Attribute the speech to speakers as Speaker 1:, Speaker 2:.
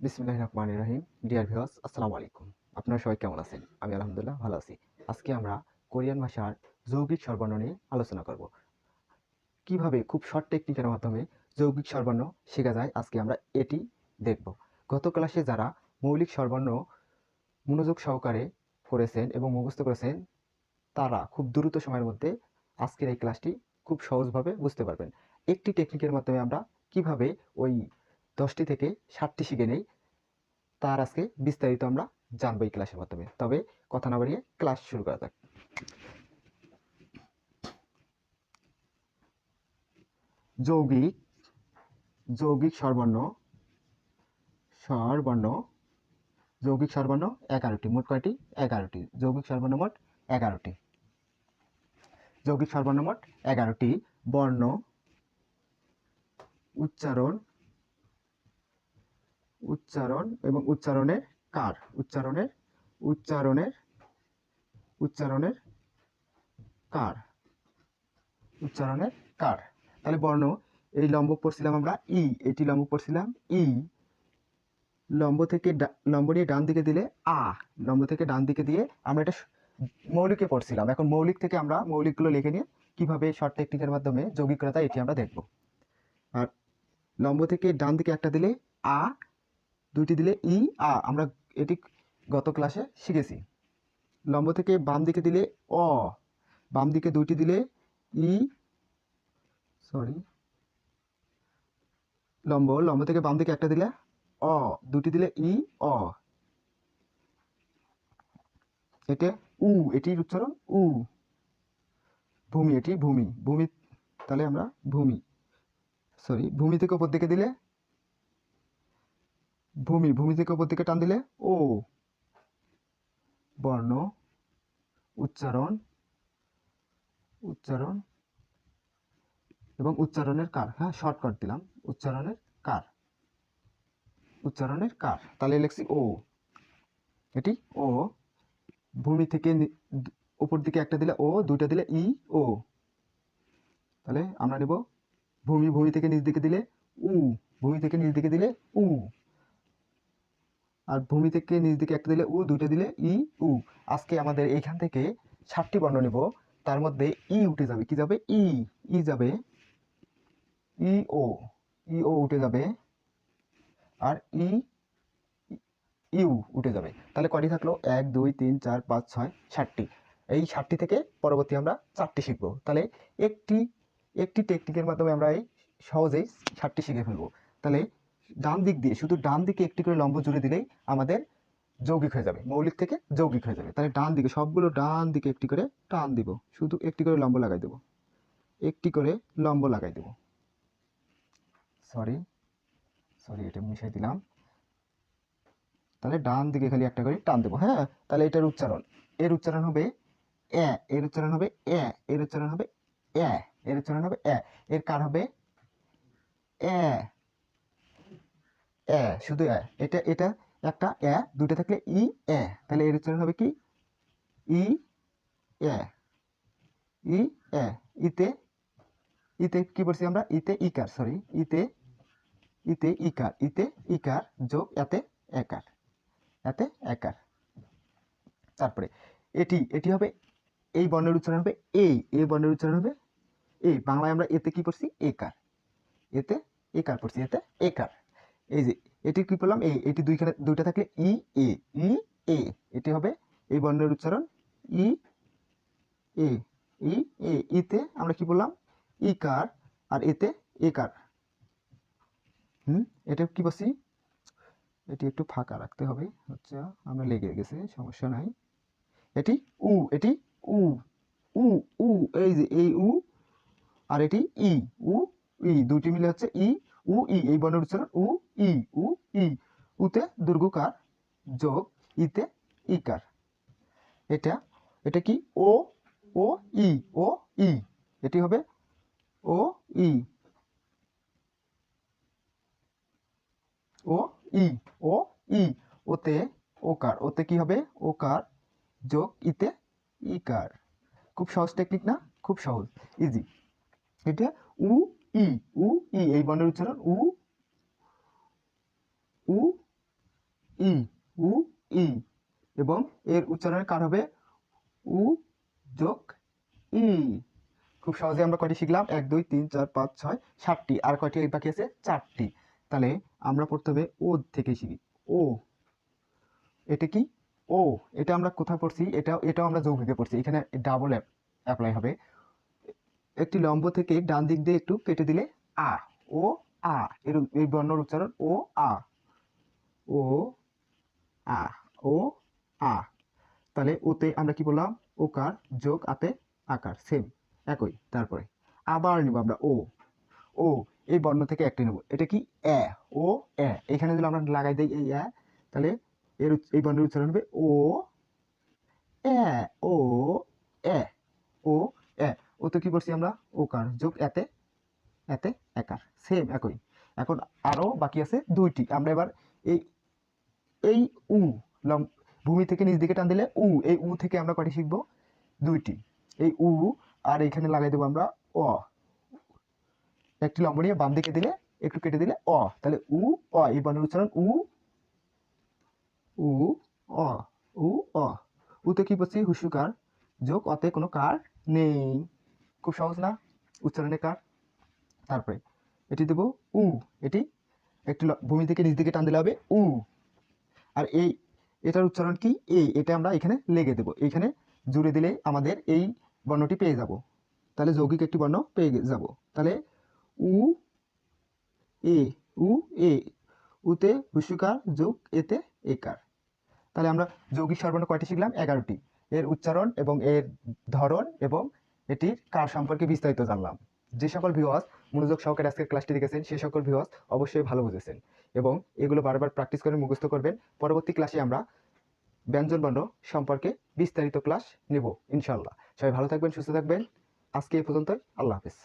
Speaker 1: বিসমিল্লাহ রহমান রহিম। Dear viewers আসসালামু আলাইকুম। আপনারা সবাই কেমন আছেন? আমি আলহামদুলিল্লাহ ভালো আছি। আজকে আমরা কোরিয়ান ভাষার যৌগিক স্বরবর্ণ নিয়ে আলোচনা করব। কীভাবে? খুব শর্ট টেকনিকের মাধ্যমে যৌগিক স্বরবর্ণ শেখা যায়। আজকে আমরা এটি দেখব। গত ক্লাসে যারা মৌলিক স্বরবর্ণ মনোযোগ সহকারে করেছেন এবং মুখস্থ করেছেন, তারা খুব দ্রুত সময়ের মধ্যে আজকের এই ক্লাসটি খুব সহজভাবে বুঝতে পারবেন। একটি টেকনিকের মাধ্যমে আমরা কীভাবে ওই দশটি থেকে ষাটটি শিখে নেই। তার আজকে বিস্তারিত আমরা জানব এই ক্লাসের মাধ্যমে। তবে কথা না বাড়িয়ে ক্লাস শুরু করা যাক। যৌগিক যৌগিক স্বরবর্ণ স্বরবর্ণ, যৌগিক স্বরবর্ণ এগারোটি, মোট কয়টি? এগারোটি। যৌগিক স্বরবর্ণ মোট এগারোটি। যৌগিক স্বরবর্ণ মোট এগারোটি। বর্ণ, উচ্চারণ উচ্চারণ এবং উচ্চারণের কার? উচ্চারণের উচ্চারণের উচ্চারণের কার? উচ্চারণের কার? তাহলে বর্ণ, এই লম্ব পড়ছিলাম আমরা ই, এটি লম্ব পড়ছিলাম ই। লম্ব থেকে লম্ব নিয়ে ডান দিকে দিলে আ, লম্ব থেকে ডান দিকে দিয়ে আমরা এটা মৌলিকে পড়ছিলাম। এখন মৌলিক থেকে আমরা মৌলিকগুলো লিখে নিয়ে কীভাবে শর্ট টেকনিকের মাধ্যমে যৌগিকতা এটি আমরা দেখব। আর লম্ব থেকে ডান দিকে একটা দিলে আ দুইটি দিলে ই, আ, আমরা এটি গত ক্লাসে শিখেছি। লম্ব থেকে বাম দিকে দিলে অ, বাম দিকে দুইটি দিলে ই, সরি, লম্ব লম্ব থেকে বাম দিকে একটা দিলে অ দুটি দিলে ই, অ। এটা উ, এটির উচ্চারণ উ। ভূমি, এটি ভূমি ভূমি, তাহলে আমরা ভূমি, সরি, ভূমি থেকে উপর দিকে দিলে ভূমি ভূমি থেকে উপর দিকে টান দিলে? ও। বর্ণ, উচ্চারণ উচ্চারণ এবং উচ্চারণের কার? হ্যাঁ শর্টকাট দিলাম। উচ্চারণের কার? উচ্চারণের কার? তাহলে লিখছি ও। এটি ও। ভূমি থেকে উপর দিকে একটা দিলে ও, দুইটা দিলে ই, ও। তাহলে আমরা নেব ভূমি ভূমি থেকে নিচ দিকে দিলে উ। ভূমি থেকে নিচ দিকে দিলে উ। আর ভূমি থেকে নিচ দিকে একটা দিলে উ, দুইটা দিলে ই, উ। আজকে আমাদের এইখান থেকে ষাটটি বর্ণ নেব। তার মধ্যে ই, উঠে যাবে। কি যাবে? ই। ই যাবে ই, ও। ই, ও উঠে যাবে আর ই ইউ উঠে যাবে। তাহলে কয়টি থাকল? এক, দুই, তিন, চার, পাঁচ, ছয় ষাটটি এই ষাটটি থেকে পরবর্তী আমরা চারটি শিখব। তাহলে একটি একটি টেকনিকের মাধ্যমে আমরা এই সহজেই ষাটটি শিখে ফেলব। তাহলে ডান দিক দিয়ে, শুধু ডান দিকে একটি করে লম্ব জুড়ে দিলেই আমাদের যৌগিক হয়ে যাবে, মৌলিক থেকে যৌগিক হয়ে যাবে। তাহলে ডান দিকে সবগুলো ডান দিকে একটি করে টান দিব, শুধু একটি করে লম্ব লাগাই দেব, একটি করে লম্ব লাগাই দেব। সরি সরি এটা মিশাই দিলাম। তাহলে ডান দিকে খালি একটা করে টান দেবো হ্যাঁ? তাহলে এটার উচ্চারণ, এর উচ্চারণ হবে এ, এর উচ্চারণ হবে এ, এর উচ্চারণ হবে এ, এর উচ্চারণ হবে এ, এর কার হবে এ এ, শুধু এ, এটা এটা একটা এ দুটো থাকলে ই, এ। তাহলে এর উচ্চারণ হবে কি? ই, এ। ই, এ। ইতে ইতে কি বলছি আমরা? ইতে ইকার সরি ইতে ইতে ইকার। ইতে ইকার যোগ এতে একার। এতে একার। তারপরে, এটি এটি হবে, এই বর্ণের উচ্চারণ হবে এই এই বর্ণের উচ্চারণ হবে এই বাংলায় আমরা এতে কি পড়ছি? একার। এতে একার পড়ছি, এতে একার। এই যে, এটি কি বললাম এই, এটি দুইখানে, দুইটা থাকলে ই, এ ই, এ, এটি হবে এই বর্ণের উচ্চারণ, ই, এ ই, এ, ইতে আমরা কি বললাম? ইকার, আর এতে একার। হুম এটা কি বলছি? এটি একটু ফাঁকা রাখতে হবে, হচ্ছে আমরা লেগে গেছে, সমস্যা নাই। এটি উ এটি উ উ উ, এই যে, এই উ, আর এটি ই, উ, ই দুটি মিলে হচ্ছে ই উ, ই, এই বর্ণের উচ্চারণ উ, ই উ, ই। উতে দুর্গকার যোগ, ইতে, ইকার। এটা এটা কি? ও ও, ই ও, ই। এটি হবে ও, ই। ও ই ও, ই। ওতে, ওকার। ওতে কি হবে? ওকার, যোগ, ইতে, ইকার। খুব সহজ টেকনিক না? খুব সহজ। ইজি। এটা উ, ই, উ ই, এই বর্ণের উচ্চারণ উ উ, ই উ, ই এবং এর উচ্চারণের কার হবে? উ, যোগ, ই। খুব সহজে আমরা কয়টি শিখলাম? এক, দুই, তিন, চার, পাঁচ, ছয়, সাতটি। আর কয়টি এই বাকি আছে? চারটি। তাহলে আমরা পড়তে হবে ও থেকে শিখি। ও। এটা কি? ও। এটা আমরা কোথায় পড়ছি? এটা এটাও আমরা যৌগিকে পড়ছি। এখানে ডাবল অ্যাপ অ্যাপ্লাই হবে। একটি লম্ব থেকে ডান দিক দিয়ে একটু কেটে দিলে আ, ও, আ, এর, এই বর্ণর উচ্চারণ ও, আ। ও আ ও, আ। তাহলে ওতে আমরা কি বললাম? ওকার, যোগ, আতে, আকার সেম একই, তারপরে আবার নিব আমরা ও। ও, এই বর্ণ থেকে একটি নেব। এটা কি? এ ও এ এখানে যদি আমরা লাগাই দিই এই এ তাহলে এর এই বর্ণের উচ্চারণ হবে ও এ ও এ ও এ ওতে কি করছি আমরা? ওকার, যোগ এতে এতে একার সেম একই। এখন আরও বাকি আছে দুইটি। আমরা এবার এই এই উ লম ভূমি থেকে নিচ দিকে টান দিলে উ, এই উ থেকে আমরা কটি শিখব? দুইটি। এই উ আর এখানে লাগাই দেবো আমরা অ। একটি লম্ব নিয়ে বাম দিকে দিলে, একটু কেটে দিলে অ। তাহলে উ, অ। এই বর্ণের উচ্চারণ উ উ, অ উ, অ। উতে কি বলছি? হুসুকার যোগ, অতে কোনো কার নেই। খুব সহজ না? উচ্চারণে কার? তারপরে এটি দেব উ, এটি একটি ভূমি থেকে নিচ দিকে টান দিলে হবে উ। আর এই, এটার উচ্চারণ কি? এ, এটা আমরা এখানে লেগে দেব। এখানে জুড়ে দিলে আমাদের এই বর্ণটি পেয়ে যাব। তাহলে যৌগিক একটি বর্ণ পেয়ে যাব। তাহলে উ, এ উ, এ, উতে হুসুকার যোগ, এতে একার। তাহলে আমরা যৌগিক স্বরবর্ণ কয়টি শিখলাম? এগারোটি। এর উচ্চারণ এবং এর ধরন এবং এটির কার সম্পর্কে বিস্তারিত জানলাম। যে সকল ভিওয়াস মনোযোগ সহকারে আজকের ক্লাসটি দেখেছেন, সে সকল ভিওয়াস অবশ্যই ভালো বুঝেছেন। এবং এগুলো বারবার প্র্যাকটিস করে মুখস্থ করবেন। পরবর্তী ক্লাসে আমরা ব্যঞ্জন বর্ণ সম্পর্কে বিস্তারিত ক্লাস নেব ইনশাল্লাহ সবাই ভালো থাকবেন, সুস্থ থাকবেন। আজকে এই পর্যন্তই, আল্লাহ হাফিজ।